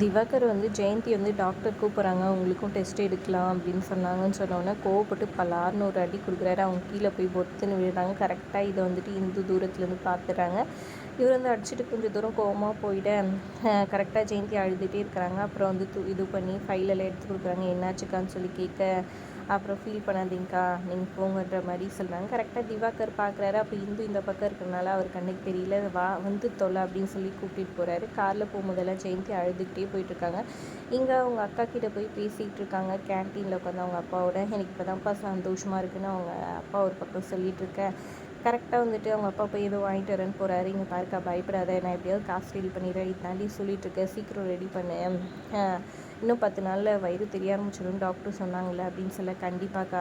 திவாகர் வந்து ஜெயந்தி வந்து டாக்டர் கூப்பிட்றாங்க உங்களுக்கும் டெஸ்ட் எடுக்கலாம் அப்படின்னு சொன்னாங்கன்னு சொன்னோன்னே கோவப்பட்டு பலார்னு ஒரு அடி கொடுக்குறாரு. அவங்க கீழே போய் பொத்துன்னு விழுறாங்க. கரெக்டாக இதை வந்துட்டு இந்து தூரத்துலேருந்து பார்த்துறாங்க இவர் வந்து அடிச்சுட்டு கொஞ்சம் தூரம் கோவமாக போயிட கரெக்டாக ஜெயந்தி அழுதுகிட்டே இருக்கிறாங்க. அப்புறம் வந்து இது பண்ணி ஃபைலெல்லாம் எடுத்து கொடுக்குறாங்க. என்னாச்சுக்கான்னு சொல்லி கேட்க அப்புறம் ஃபீல் பண்ணாதீங்கக்கா. நீங்கள் போங்கன்ற மாதிரி சொல்கிறாங்க கரெக்டாக திவாகர் பார்க்குறாரு அப்போ இந்து இந்த பக்கம் இருக்கிறனால அவர் கண்ணுக்கு தெரியல. வா வந்து தொலை அப்படின்னு சொல்லி கூப்பிட்டு போகிறாரு காரில் போகும்போதெல்லாம் ஜெயந்தி அழுதுகிட்டே போயிட்டுருக்காங்க. இங்கே அவங்க அக்கா கிட்டே போய் பேசிகிட்டு இருக்காங்க. கேன்டீனில் உட்காந்து அவங்க அப்பாவோட எனக்கு இப்போ தான்ப்பா சந்தோஷமாக இருக்குன்னு அவங்க அப்பா ஒரு பக்கம் சொல்லிகிட்டு இருக்கேன். கரெக்டாக வந்துட்டு அவங்க அப்பா போய் எதுவும் வாங்கிட்டு வரேன்னு போகிறாரு இங்கே பாருக்கா பயப்படாத. நான் எப்படியாவது காசு ரெடி பண்ணிடுறேன். இதாண்டி சொல்லிட்டு இருக்கேன். சீக்கிரம் ரெடி பண்ணு. இன்னும் பத்து நாளில் வயிறு தெரிய ஆரம்பிச்சிடும். டாக்டர் சொன்னாங்களே அப்படின்னு சொல்ல கண்டிப்பாக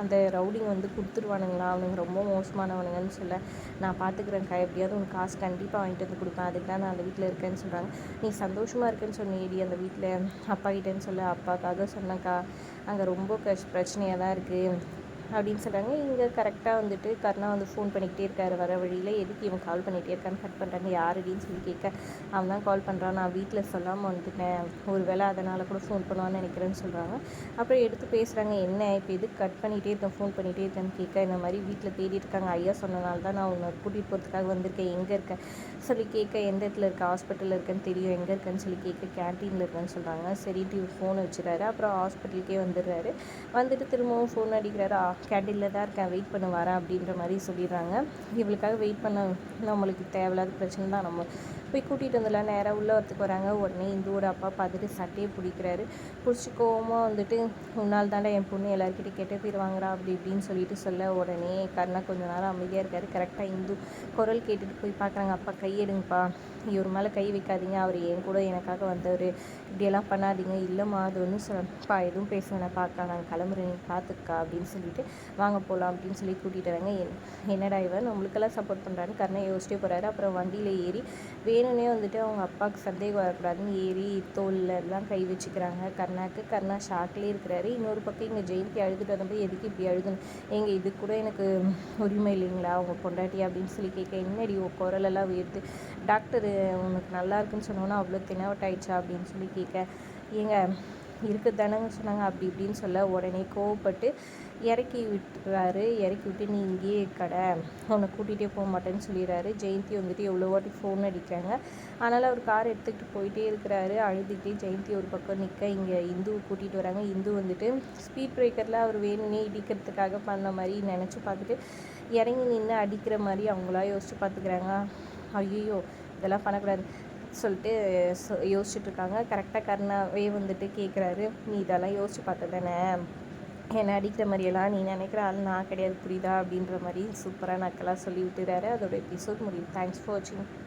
அந்த ரவுடிங் வந்து கொடுத்துருவானுங்களா? அவனுங்க ரொம்ப மோசமானவனுங்கன்னு சொல்ல நான் பார்த்துக்குறேன்க்கா எப்படியாவது உனக்கு காசு கண்டிப்பாக வாங்கிட்டு வந்து கொடுப்பேன். அதுக்கு தான் நான் அந்த வீட்டில் இருக்கேன்னு சொல்கிறாங்க நீ சந்தோஷமாக இருக்கேன்னு சொன்னேடி அந்த வீட்டில் அப்பா கிட்டேன்னு சொல்ல அப்பாக்காக சொன்னக்கா அங்கே ரொம்ப கஷ் பிரச்சனையாக தான் இருக்குது அப்படின்னு சொல்கிறாங்க இங்கே கரெக்டாக வந்துட்டு கர்ணா வந்து ஃபோன் பண்ணிக்கிட்டே இருக்கார். வர வழியில் எதுக்கு இவன் கால் பண்ணிகிட்டே இருக்கான்னு கட் பண்ணுறாங்க யாருடின்னு சொல்லி கேட்க அவன் தான் கால் பண்ணுறான் நான் வீட்டில் சொல்லாமல் வந்துட்டேன். ஒரு வேளை அதனால் கூட ஃபோன் பண்ணுவான்னு நினைக்கிறேன்னு சொல்கிறாங்க அப்புறம் எடுத்து பேசுகிறாங்க என்ன? இப்போ எதுக்கு கட் பண்ணிகிட்டே இருக்கேன் ஃபோன் பண்ணிகிட்டே இருக்கேன்னு கேட்க இந்த மாதிரி வீட்டில் தேடி இருக்காங்க. ஐயா சொன்னனால தான் நான் உன்னை கூட்டிகிட்டு போகிறதுக்காக வந்திருக்கேன். எங்கே இருக்கேன் சொல்லி கேட்க எந்த இடத்துல இருக்க? ஹாஸ்பிட்டலில் இருக்கேன்னு தெரியும். எங்கே இருக்கேன்னு சொல்லி கேட்க கேன்டீனில் இருக்கேன்னு சொல்கிறாங்க சரிட்டு ஃபோன் வச்சுறாரு அப்புறம் ஹாஸ்பிட்டலுக்கே வந்துடுறாரு. வந்துட்டு திரும்பவும் ஃபோன் அடிக்கிறாரு. கேண்டீனில் தான் இருக்கேன். வெயிட் பண்ண வரேன் அப்படின்ற மாதிரி சொல்லிடுறாங்க. இவளுக்காக வெயிட் பண்ண. நம்மளுக்கு தேவையில்லாத பிரச்சனை தான். நம்ம போய் கூட்டிகிட்டு வந்துடலாம். நேராக உள்ளே வரத்துக்கு வராங்க. உடனே இந்துவோட அப்பா பார்த்துட்டு சட்டையை பிடிக்கிறாரு. பிடிச்சி கோவமாக வந்துட்டு உன்னால் தாண்டா என் பொண்ணு எல்லாருக்கிட்டே கெட்ட பேர் வாங்குறா அப்படி இப்படின்னு சொல்லிட்டு சொல்ல உடனே கருணா கொஞ்ச நேரம் அமைதியாக இருக்காரு. கரெக்டாக இந்து குரல் கேட்டுட்டு போய் பார்க்குறாங்க. அப்பா கையெடுங்கப்பா இவர் மேலே கை வைக்காதீங்க. அவர் என் கூட எனக்காக வந்தவர். இப்படியெல்லாம் பண்ணாதீங்க. இல்லைம்மா அது ஒன்றும் சொல்லப்பா எதுவும் பேச வேணாம். பார்க்கலாம் நாங்கள் கிளம்புறேன். நீ பார்த்துக்கா அப்படின்னு சொல்லிட்டு வாங்க போகலாம் அப்படின்னு சொல்லி கூட்டிகிட்டு வராங்க என்னடா இவன்? நம்மளுக்கெல்லாம் சப்போர்ட் பண்ணுறான்னு கருணை யோசிச்சே போகிறாரு அப்புறம் வண்டியில் ஏறி வேணும்னே வந்துட்டு அவங்க அப்பாவுக்கு சந்தேகம் வரக்கூடாதுன்னு ஏறி தோலில் எல்லாம் கை வச்சுக்கிறாங்க. கர்ணாக்கு கர்ணா ஷாக்லேயே இருக்கிறாரு. இன்னொரு பக்கம் இங்கே ஜெயந்தி அழுதுட்டு வந்தபோது எதுக்கு இப்படி அழுதுன்னு? எங்க இது கூட எனக்கு உரிமை இல்லைங்களா? அவங்க பொண்டாட்டி அப்படின்னு சொல்லி கேட்க என்னடி குரலெல்லாம் உயர்த்து? டாக்டர் உனக்கு நல்லா இருக்குன்னு சொன்னோன்னா அவ்வளோ தினவட்டாயிடுச்சா அப்படின்னு சொல்லி கேட்க ஏங்க இருக்குது தானேங்க சொன்னாங்க. அப்படி இப்படின்னு சொல்ல உடனே கோவப்பட்டு இறக்கி விட்டுறாரு. இறக்கி விட்டு நீ இங்கேயே கடை உன்னை கூட்டிகிட்டே போக மாட்டேன்னு சொல்லிடுறாரு. ஜெயந்தி வந்துட்டு எவ்வளோ வாட்டி ஃபோன் அடிக்கிறாங்க. அதனால் அவர் கார் எடுத்துக்கிட்டு போயிட்டே இருக்கிறாரு. அழுதுகிட்டே ஜெயந்தி ஒரு பக்கம் நிற்க இங்கே இந்து கூட்டிகிட்டு வராங்க. இந்து வந்துட்டு ஸ்பீட் பிரேக்கரில் அவர் வேணும்னே இடிக்கிறதுக்காக பண்ண மாதிரி நினச்சி பார்த்துட்டு இறங்கி நின்று அடிக்கிற மாதிரி அவங்களா யோசிச்சு பார்த்துக்கிறாங்க. ஐயோ இதெல்லாம் பண்ணக்கூடாது சொல்லிட்டு யோசிச்சுட்ருக்காங்க கரெக்டாக கருணாவே வந்துட்டு கேட்குறாரு நீ இதெல்லாம் யோசிச்சு பார்த்து தானே என்னை அடிக்கிற மாதிரியெல்லாம் நீ நினைக்கிற ஆள் நான் கிடையாது புரியுதா? அப்படின்ற மாதிரி சூப்பராக நக்கலாக சொல்லி விட்டுறாரு அதோட எபிசோட் முடியும் தேங்க்ஸ் ஃபார் வாட்சிங்